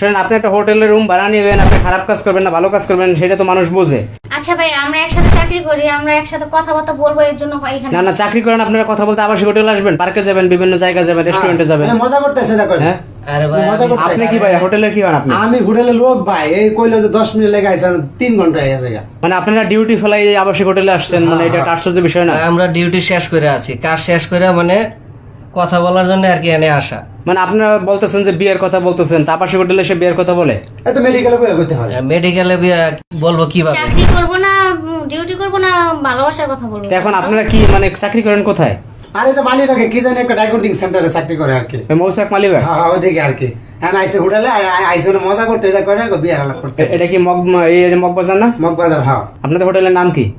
শোনেন আপনি একটা হোটেলের রুম ভাড়া নেবেন আপনি খারাপ কাজ করবেন না ভালো কাজ করবেন সেটা তো মানুষ বোঝে। আচ্ছা ভাই আমরা একসাথে চাকরি করি আমরা একসাথে কথাবার্তা বলব এর জন্য এখানে না না চাকরি করেন আপনারা কথা বলতে আবাসিক হোটেলে আসবেন পার্কে যাবেন বিভিন্ন জায়গায় যাবেন রেস্টুরেন্টে যাবেন। মানে মজা করতেছে দেখো। হ্যাঁ? আরে ভাই করতে- আপনি কি ভাই হোটেলের কি হন আপনি? আমি হোটেলে লোক ভাই এই কইলো যে দশ মিনিট লেগে ঘণ্টা হয়ে গেছে মানে আপনারা ডিউটি ফেলাই আবাসিক হোটেলে আসছেন মানে এটা আশ্চর্য বিষয় না? আমরা ডিউটি শেষ করে আছি কাজ শেষ করে মানে কথা বলার জন্য আর কি এনে আসা। মানে আপনারা বলতেছেন যে বিয়ের কথা বলতেছেন তা আবাসিক হোটেলে এসে বিয়ের কথা বলে? এত মেডিকেলে বয়ে করতে হয়। মেডিকেলে বলব কীভাবে? চাকরি করব না ডিউটি করব না ভালোবাসার কথা বলব এখন আপনারা কি মানে চাকরি করেন কোথায়? আর এই যে মালিবাগে কি জানি একটা ডাইকোটিং সেন্টারে চাকরি করে আর কি। মৌসাক মালিবাগ হ্যাঁ হ্যাঁ ওদিকে আর কি। হ্যাঁ আইসে আই- আইসে মজা করতে এটা করে বিয়ার আলাপ করতে। এটা কি মগ এই মগবাজার না? মগবাজার হ্যাঁ। আপনাদের হোটেলের নাম কি?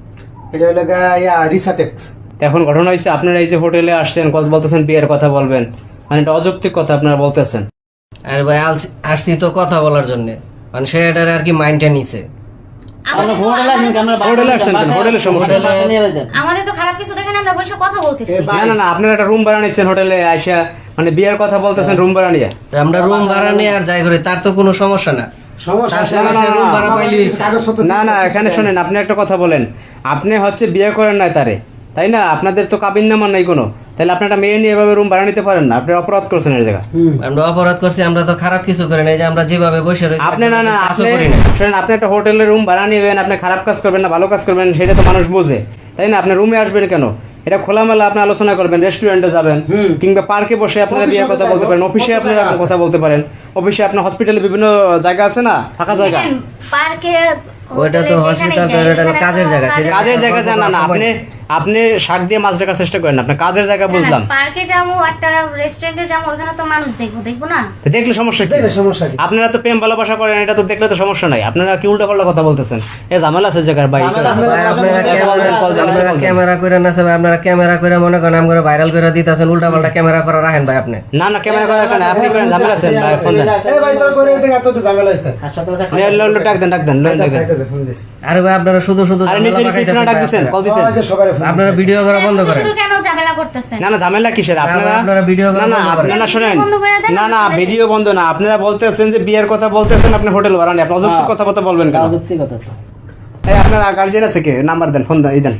এটা হলো ইয়া রিসাটেক্স। এখন ঘটনা হয়েছে আপনারা এই যে হোটেলে আসছেন কথা বলতেছেন বিয়ের কথা বলবেন। মানে এটা অযৌক্তিক কথা আপনারা বলতেছেন। আরে ভাই আসছি তো কথা বলার জন্য। মানে সে এটার আর কি মাইন্ডটা নিছে। আমাদের তো- হোটেলে আসছেন কেন? হোটেলের সমস্যা। আমাদের তো খারাপ কিছু দেখেন আমরা বসে কথা বলতেছি। না না না আপনারা একটা রুম ভাড়া নিচ্ছেন হোটেলে আইসা মানে বিয়ের কথা বলতেছেন রুম ভাড়া নিয়ে। আমরা রুম ভাড়া নিয়ে আর যাই করি তার তো কোনো সমস্যা না। না না এখানে শোনেন আপনি একটা কথা বলেন। আপনি হচ্ছে বিয়ে করেন নাই তারে। তাই না? আপনাদের তো কাবিন নামা নাই কোনো। তাহলে আপনি একটা মেয়ে নিয়ে এভাবে রুম ভাড়া নিতে পারেন না। আপনি অপরাধ করছেন এই জায়গা আমরা অপরাধ করছি আমরা তো খারাপ কিছু করি না যে আমরা যেভাবে বসে রয়েছি আপনি না না কাজও আপনি একটা হোটেলের রুম ভাড়া নেবেন আপনি খারাপ কাজ করবেন না ভালো কাজ করবেন সেটা তো মানুষ বোঝে। তাই না? আপনি রুমে আসবেন কেন? এটা খোলামেলা আপনি আলোচনা করবেন রেস্টুরেন্টে যাবেন কিংবা পার্কে বসে আপনারা বিয়ের কথা বলতে পারেন অফিসে আপনারা কথা বলতে পারেন। অফিসে আপনার হসপিটালে বিভিন্ন জায়গা আছে না? ফাঁকা জায়গা? পার্কে ওইটা তো এখানে কাজের জায়গা, কাজের জায়গা জানা না আপনি আপনি শাক দিয়ে মাছ রাখার চেষ্টা করেন আপনার কাজের জায়গা বুঝলাম। পার্কে যাব একটা রেস্টুরেন্টে যাব ওখানে তো মানুষ দেখব দেখব না? দেখলে সমস্যা কি? সমস্যা কি? আপনারা তো প্রেম ভালোবাসা করেন এটা তো দেখলে তো সমস্যা নাই। আপনারা কি উল্টা পাল্টা কথা বলতেছেন? এ ঝামেলা আছে জায়গার ভাই ভাই, আপনারা কল দেন, কল দেন, ক্যামেরা করে না সবাই আপনারা ক্যামেরা করে মনে করেন আম করে ভাইরাল করে দিতেছেন উল্টা পাল্টা ক্যামেরা করে রাখেন ভাই আপনি। না না ক্যামেরা করার কারণে আপনি করেন ঝামেলা আছেন ভাই ফোন দেন। এই ভাই তোর করে দেখে এত একটু ঝামেলা লো, ডাক দেন ডাক দেন দেন। আরে ভাই আপনারা শুধু শুধু আরে নিচে ডাক আপনারা। কল দিছেন। আপনারা ভিডিও করা বন্ধ করেন শুধু কেন ঝামেলা করতেছেন? না না ঝামেলা কিসের? আপনারা আপনারা ভিডিও না করা না আপনারা শোনেন। না না শুনে ভিডিও বন্ধ না। আপনারা বলতেছেন যে বিয়ের কথা বলতেছেন আপনি হোটেল ভাড়া নেই আপনি অযৌক্তিক কথা কথা বলবেন কেন? এই আপনার গার্জিয়ান আছে কে? নাম্বার দেন ফোন দেন এই দেন।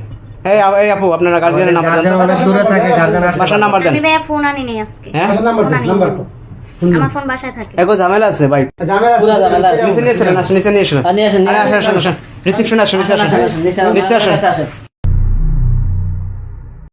এই এই আপু আপনার গার্জিয়ানের নাম্বার দেন। দূরে থাকে আসতে বাসার নাম্বার দেন। আমি ভাইয়া ফোন আনি নেই আজকে। হ্যাঁ? নাম্বার দেন, নাম্বার নেই। আমার ফোন বাসায় থাকে। এগো ঝামেলা আছে ভাই। ঝামেলা আছে, নিচে নিয়ে চলেন আসেন নিচে নিয়ে আসেন। আসেন, নিয়ে আসেন আসেন আসেন রিসিপশন আসেন নিচে আসেন। নিচে আসেন।